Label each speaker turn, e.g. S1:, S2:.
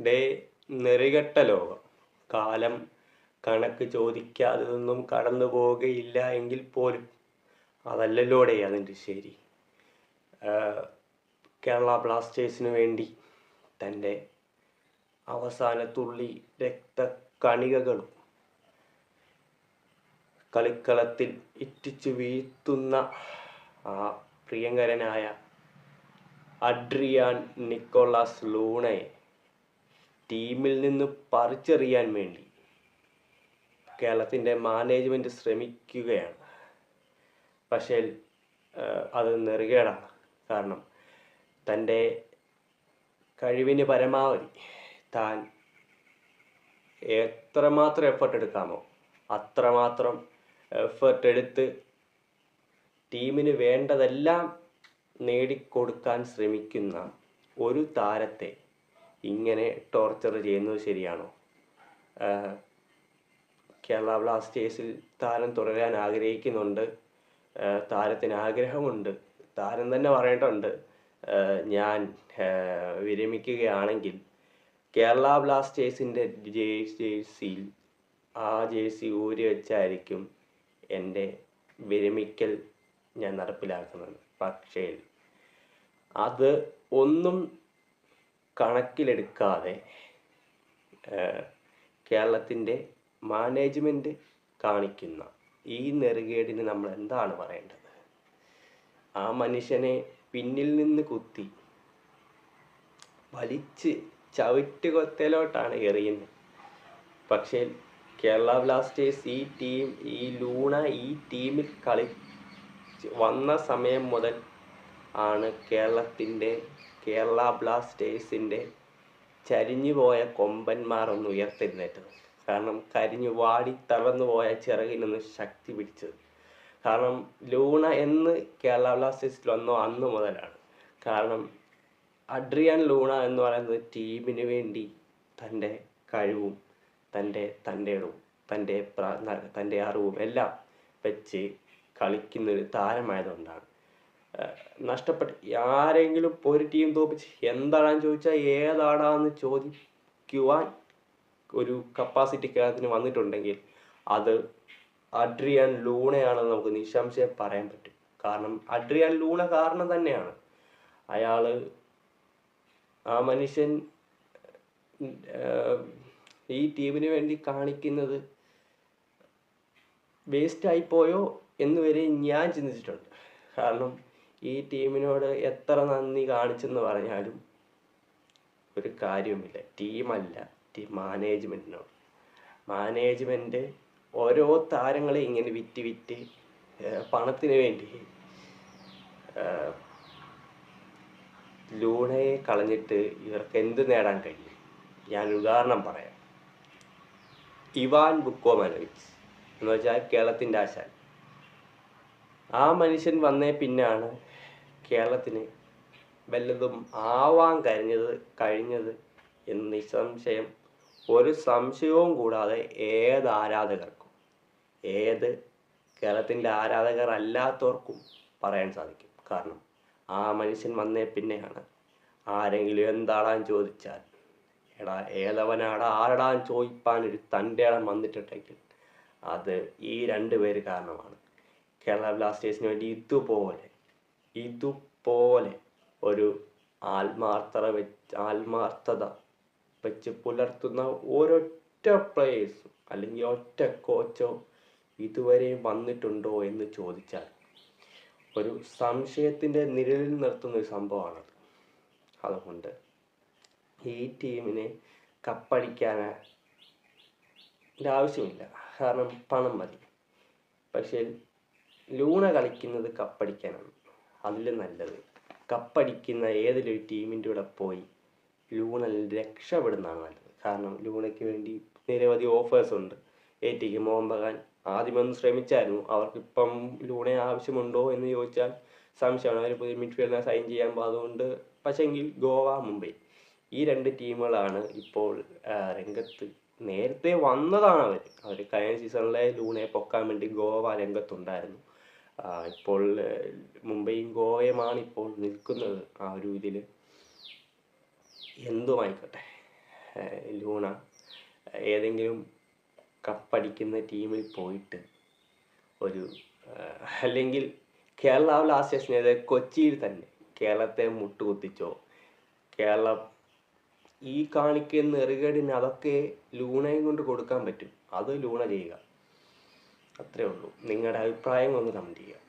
S1: Day നെറികെട്ട ലോകം. കാലം കണക്ക് ചോദിക്കാതെ ഒന്നും കടന്നു പോവുകയില്ല എങ്കിൽ പോലും. അതല്ലല്ലോടെ അതിന്റെ ശരി. കേരള ബ്ലാസ്റ്റേഴ്സിന് വേണ്ടി തന്റെ അവസാന തുള്ളി രക്തകണികകളും കളിക്കളത്തിൽ ഇറ്റിച്ചു വീഴ്ത്തുന്ന ആ പ്രിയങ്കരനായ അഡ്രിയാൻ നിക്കോളാസ് ലൂണയെ ടീമിൽ നിന്ന് പറിച്ചെറിയാൻ വേണ്ടി കേരളത്തിന്റെ മാനേജ്മെന്റ് ശ്രമിക്കുകയാണ്. പക്ഷേ അത് നെറുകേടാണ്. കാരണം തന്റെ കഴിവിന് പരമാവധി താൻ എത്രമാത്രം എഫർട്ട് എടുക്കാമോ അത്രമാത്രം എഫർട്ട് എടുത്ത് ടീമിന് വേണ്ടതെല്ലാം നേടിക്കൊടുക്കാൻ ശ്രമിക്കുന്ന ഒരു താരത്തെ ഇങ്ങനെ ടോർച്ചർ ചെയ്യുന്നത് ശരിയാണോ? കേരള ബ്ലാസ്റ്റേഴ്സിൽ താരം തുടരാൻ ആഗ്രഹിക്കുന്നുണ്ട്. താരത്തിന് ആഗ്രഹമുണ്ട്. താരം തന്നെ പറയേണ്ടതുണ്ട്. ഞാൻ വിരമിക്കുകയാണെങ്കിൽ കേരള ബ്ലാസ്റ്റേഴ്സിന്റെ ജേഴ്സിയിൽ ആ ജേഴ്സി ഊരി വെച്ചായിരിക്കും എന്റെ വിരമിക്കൽ ഞാൻ നടപ്പിലാക്കുന്നത്. പക്ഷേ അത് ഒന്നും കണക്കിലെടുക്കാതെ കേരളത്തിന്റെ മാനേജ്മെന്റ് കാണിക്കുന്ന ഈ നെറുകേടിന് നമ്മൾ എന്താണ് പറയേണ്ടത്? ആ മനുഷ്യനെ പിന്നിൽ നിന്ന് കുത്തി വലിച്ച് ചവിട്ടുകൊത്തലോട്ടാണ് എറിയുന്നത്. പക്ഷേ കേരള ബ്ലാസ്റ്റേഴ്സ് ഈ ടീം ഈ ലൂണ ഈ ടീമിൽ കളി വന്ന സമയം മുതൽ ആണ് കേരളത്തിന്റെ കേരള ബ്ലാസ്റ്റേഴ്സിന്റെ ചരിഞ്ഞുപോയ കൊമ്പന്മാർ ഒന്ന് ഉയർത്തെഴുന്നേറ്റത് കാരണം കരിഞ്ഞു വാടി തളർന്നു പോയ ചിറകിനൊന്ന് ശക്തി പിടിച്ചത്. കാരണം ലൂണ എന്ന് കേരള ബ്ലാസ്റ്റേഴ്സിൽ വന്നോ അന്ന് മുതലാണ്. കാരണം അഡ്രിയാൻ ലൂണ എന്ന് പറയുന്നത് ടീമിന് വേണ്ടി തന്റെ കഴിവും തന്റെ തന്റെ തന്റെ തന്റെ അറിവും എല്ലാം വെച്ച് കളിക്കുന്നൊരു താരമായതുകൊണ്ടാണ്. നഷ്ടപ്പെട്ട് ആരെങ്കിലും ഒരു ടീം തോപ്പിച്ച് എന്താടാന്ന് ചോദിച്ചാൽ ഏതാടാന്ന് ചോദിക്കുവാൻ ഒരു കപ്പാസിറ്റി കേരളത്തിന് വന്നിട്ടുണ്ടെങ്കിൽ അത് അഡ്രിയാൻ ലൂണയാണെന്ന് നമുക്ക് നിശംശയം പറയാൻ പറ്റും. കാരണം അഡ്രിയാൻ ലൂണ കാരണം തന്നെയാണ്. അയാൾ ആ മനുഷ്യൻ ഈ ടീമിന് വേണ്ടി കാണിക്കുന്നത് വേസ്റ്റ് ആയിപ്പോയോ എന്ന് വരെ ഞാൻ ചിന്തിച്ചിട്ടുണ്ട്. കാരണം ഈ ടീമിനോട് എത്ര നന്ദി കാണിച്ചെന്ന് പറഞ്ഞാലും ഒരു കാര്യവുമില്ല. ടീമല്ല ടീം മാനേജ്മെന്റിനോട് മാനേജ്മെന്റ് ഓരോ താരങ്ങളെ ഇങ്ങനെ വിറ്റ് വിറ്റ് പണത്തിന് വേണ്ടി ലൂണയെ കളഞ്ഞിട്ട് ഇവർക്ക് എന്ത് നേടാൻ കഴിയും? ഞാൻ ഉദാഹരണം പറയാം. ഇവാൻ ബുക്കോ മനോവിച്ച് എന്ന് വെച്ചാൽ കേരളത്തിന്റെ ആശാൻ. ആ മനുഷ്യൻ വന്നേ പിന്നാണ് കേരളത്തിന് വല്ലതും ആവാൻ കഴിഞ്ഞത് കഴിഞ്ഞത് എന്ന് നിസ്സംശയം ഒരു സംശയവും കൂടാതെ ഏത് ആരാധകർക്കും ഏത് കേരളത്തിന്റെ ആരാധകർ അല്ലാത്തവർക്കും പറയാൻ സാധിക്കും. കാരണം ആ മനുഷ്യൻ വന്നേ പിന്നെയാണ്. ആരെങ്കിലും എന്താടാൻ ചോദിച്ചാൽ എടാ ഏതവനാടാ ആരടാൻ ചോദിപ്പാൻ ഒരു തന്റെ ഇടം വന്നിട്ടുണ്ടെങ്കിൽ അത് ഈ രണ്ട് പേര് കാരണമാണ്. കേരള ബ്ലാസ്റ്റേഴ്സിന് വേണ്ടി ഇതുപോലെ ഇതുപോലെ ഒരു ആത്മാർത്ഥത വെച്ച് ആത്മാർത്ഥത വെച്ച് പുലർത്തുന്ന ഒരൊറ്റ പ്ലേയേഴ്സും അല്ലെങ്കിൽ ഒറ്റ കോച്ചോ ഇതുവരെ വന്നിട്ടുണ്ടോ എന്ന് ചോദിച്ചാൽ ഒരു സംശയത്തിന്റെ നിഴലിൽ നിർത്തുന്ന ഒരു സംഭവമാണത് അതുകൊണ്ട് ഈ ടീമിനെ കപ്പടിക്കാൻ ആവശ്യമില്ല. കാരണം പണം മതി. പക്ഷേ ലൂണ കളിക്കുന്നത് കപ്പടിക്കാനാണ്. അതിൽ നല്ലത്. കപ്പടിക്കുന്ന ഏതൊരു ടീമിന്റെ കൂടെ പോയി ലൂണ രക്ഷപ്പെടുന്നതാണ് നല്ലത്. കാരണം ലൂണയ്ക്ക് വേണ്ടി നിരവധി ഓഫേഴ്സ് ഉണ്ട്. A T K Mohun Bagan ആദ്യമൊന്ന് ശ്രമിച്ചായിരുന്നു. അവർക്കിപ്പം ലൂണെ ആവശ്യമുണ്ടോ എന്ന് ചോദിച്ചാൽ സംശയമാണ്. അവർ പുതിയ മിഡ്ഫീൽഡിനെ സൈൻ ചെയ്യാൻ അതുകൊണ്ട് പക്ഷെങ്കിൽ ഗോവ മുംബൈ ഈ രണ്ട് ടീമുകളാണ് ഇപ്പോൾ രംഗത്ത് നേരത്തെ വന്നതാണ് അവർ അവർ കഴിഞ്ഞ സീസണിലെ ലൂണയെ പൊക്കാൻ വേണ്ടി ഗോവ രംഗത്തുണ്ടായിരുന്നു. ഇപ്പോൾ മുംബൈ മുംബൈയും ഗോവയുമാണ് ഇപ്പോൾ നിൽക്കുന്നത് ആ ഒരു ഇതിൽ എന്തുമായിക്കോട്ടെ ലൂണ ഏതെങ്കിലും കപ്പടിക്കുന്ന ടീമിൽ പോയിട്ട് ഒരു അല്ലെങ്കിൽ കേരള ബ്ലാസ്റ്റേഴ്സിനെതിരെ കൊച്ചിയിൽ തന്നെ കേരളത്തെ മുട്ടുകുത്തിച്ചോ കേരള ഈ കാണിക്കുന്ന നെറുകേടിന് അതൊക്കെ ലൂണയും കൊണ്ട് കൊടുക്കാൻ പറ്റും. അത് ലൂണ ചെയ്യുക. അത്രേ ഉള്ളൂ. നിങ്ങളുടെ അഭിപ്രായം ഒന്ന് കമന്റ് ചെയ്യുക